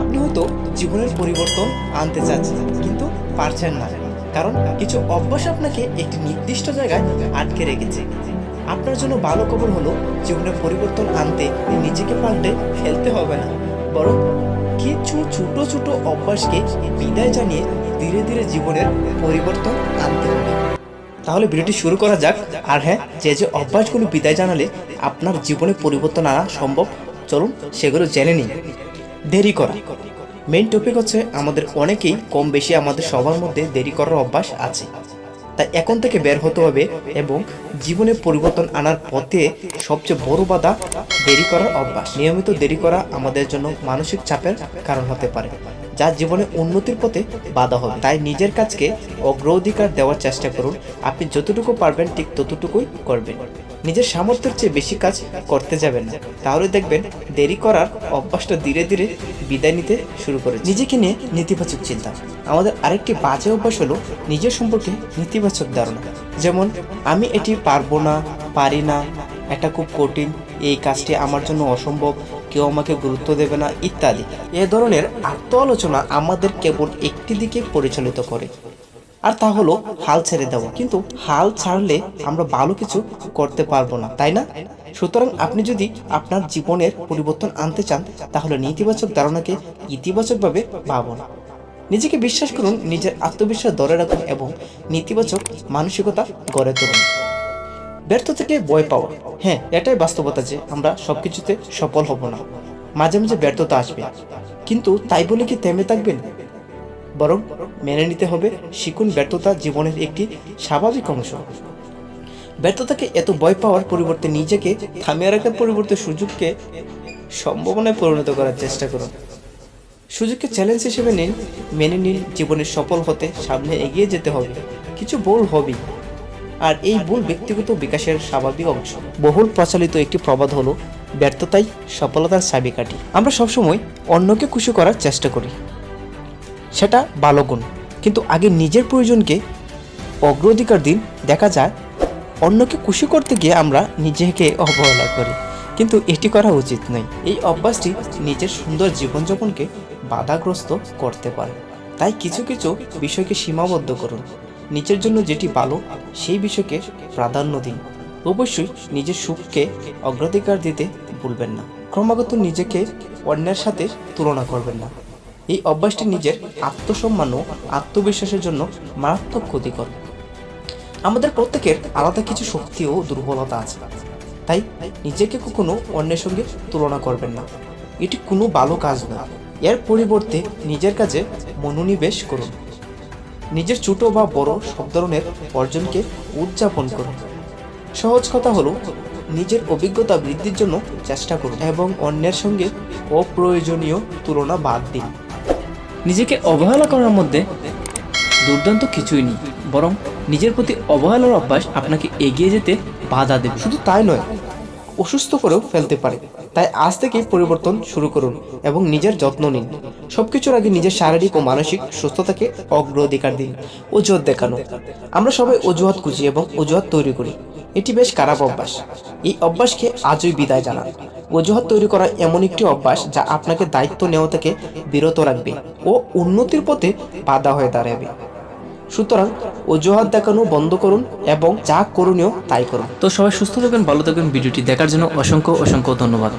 আপনি হয়তো জীবনের পরিবর্তন আনতে চাচ্ছেন, কিন্তু পারছেন না। কারণ কিছু অভ্যাস আপনাকে একটি নির্দিষ্ট জায়গায় আটকে রেখেছে। আপনার জন্য ভালো খবর হলো, জীবনে পরিবর্তন আনতে নিজেকে পাল্টে ফেলতে হবে না। বরং কিছু ছোট ছোট অভ্যাসকে বিদায় জানিয়ে ধীরে ধীরে জীবনের পরিবর্তন আনতে হবে। তাহলে ভিডিওটি শুরু করা যাক। আর হ্যাঁ যে যে অভ্যাসগুলো বিদায় জানালে আপনার জীবনে পরিবর্তন আনা সম্ভব, চলুন সেগুলো জেনে নিন দেরি করা। মেন টপিক হচ্ছে আমাদের অনেকেই কম বেশি আমাদের সবার মধ্যে দেরি করার অভ্যাস আছে। তাই এখন থেকে বের হতে হবে এবং জীবনে পরিবর্তন আনার পথে সবচেয়ে বড় বাধা দেরি করার অভ্যাস। নিয়মিত দেরি করা আমাদের জন্য মানসিক চাপের কারণ হতে পারে। যা জীবনে উন্নতির পথে বাধা হবে। তাই নিজের কাজকে অগ্রাধিকার দেওয়ার চেষ্টা করুন। আপনি যতটুকু পারবেন, ঠিক ততটুকুই করবেন। নিজের সামর্থ্যের চেয়ে বেশি কাজ করতে যাবেন না। তাহলে দেখবেন দেরি করার অভ্যাসটা ধীরে ধীরে বিদায় নিতে শুরু করে নিজেকে নিয়ে নেতিবাচক চিন্তা। আমাদের আরেকটি বাজে অভ্যাস হলো নিজের সম্পর্কে নেতিবাচক ধারণা। যেমন, আমি এটি পারব না, পারি না, এটা খুব কঠিন, এই কাজটি আমার জন্য অসম্ভব কেউ আমাকে গুরুত্ব দেবে না, ইত্যাদি। এ ধরনের আত্ম আলোচনা আমাদের কেবল একটি দিকে পরিচালিত করে। আর তা হলো হাল ছেড়ে দেওয়া। কিন্তু হাল ছাড়লে আমরা ভালো কিছু করতে পারব না, তাই না? সুতরাং আপনি যদি আপনার জীবনের পরিবর্তন আনতে চান, তাহলে নেতিবাচক ধারণাকে ইতিবাচকভাবে ভাবুন। নিজেকে বিশ্বাস করুন, নিজের আত্মবিশ্বাস ধরে রাখুন এবং নেতিবাচক মানসিকতা গড়ে তুলুন। ব্যর্থ থেকে ভয় পাওয়া। হ্যাঁ এটাই বাস্তবতা যে আমরা সবকিছুতে সফল হব না। মাঝে মাঝে ব্যর্থতা আসবে। কিন্তু তাই বলে কি থেমে থাকবেন? বরং মেনে নিতে হবে শিখুন ব্যর্থতা জীবনের একটি স্বাভাবিক অংশ। ব্যর্থতাকে এত ভয় পাওয়ার পরিবর্তে নিজেকে থামিয়ে রাখার পরিবর্তে সুযোগকে সম্ভাবনায় পরিণত করার চেষ্টা করুন। সুযোগকে চ্যালেঞ্জ হিসেবে নিন, মেনে নিন, জীবনে সফল হতে সামনে এগিয়ে যেতে হবে। কিছু ভুল হবেই। আর এই ভুল ব্যক্তিগত বিকাশের স্বাভাবিক অংশ। বহুল প্রচলিত একটি প্রবাদ হলো, ব্যর্থতাই সফলতার চাবিকাঠি। আমরা সবসময় অন্যকে খুশি করার চেষ্টা করি। সেটা ভালো গুণ। কিন্তু আগে নিজের প্রয়োজনকে অগ্রাধিকার দিন দেখা যায়, অন্যকে খুশি করতে গিয়ে আমরা নিজেকে অবহেলা করি। কিন্তু এটি করা উচিত নয়। এই অভ্যাসটি নিজের সুন্দর জীবনযাপনকে বাধাগ্রস্ত করতে পারে। তাই কিছু কিছু বিষয়কে সীমাবদ্ধ করুন। নিজের জন্য যেটি ভালো, সেই বিষয়কে প্রাধান্য দিন। অবশ্যই নিজের সুখকে অগ্রাধিকার দিতে ভুলবেন না। ক্রমাগত নিজেকে অন্যের সাথে তুলনা করবেন না। এই অভ্যাসটি নিজের আত্মসম্মান ও আত্মবিশ্বাসের জন্য মারাত্মক ক্ষতিকর। আমাদের প্রত্যেকের আলাদা কিছু শক্তি ও দুর্বলতা আছে। তাই নিজেকে কখনো অন্যের সঙ্গে তুলনা করবেন না। এটি কোনো ভালো কাজ না এর পরিবর্তে নিজের কাজে মনোনিবেশ করুন। নিজের ছোট বা বড় সব ধরনের অর্জনকে উদযাপন করুন। সহজ কথা হলো, নিজের অভিজ্ঞতা বৃদ্ধির জন্য চেষ্টা করুন এবং অন্যের সঙ্গে অপ্রয়োজনীয় তুলনা বাদ দিন। নিজেকে অবহেলা করার মধ্যে দুর্দান্ত কিছুই নেই, বরং নিজের প্রতি অবহেলার অভ্যাস আপনাকে এগিয়ে যেতে বাধা দেবে। শুধু তাই নয়, অসুস্থ করেও ফেলতে পারে। তাই আজ থেকেই পরিবর্তন শুরু করুন এবং নিজের যত্ন নিন। সবকিছুর আগে নিজের শারীরিক ও মানসিক সুস্থতাকে অগ্রাধিকার দিন, অজুহাত দেখানো। আমরা সবাই অজুহাত খুঁজি এবং অজুহাত তৈরি করি। এটি বেশ খারাপ অভ্যাস। এই অভ্যাসকে আজই বিদায় জানান। অজুহাত তৈরি করা এমন একটি অভ্যাস যা আপনাকে দায়িত্ব নেওয়া থেকে বিরত রাখবে ও উন্নতির পথে বাধা হয়ে দাঁড়াবে। সুতরাং অজুহাত দেখানো বন্ধ করুন এবং যা করণীয় তাই করুন। তো সবাই সুস্থ থাকবেন ভালো থাকবেন ভিডিওটি দেখার জন্য অসংখ্য অসংখ্য ধন্যবাদ।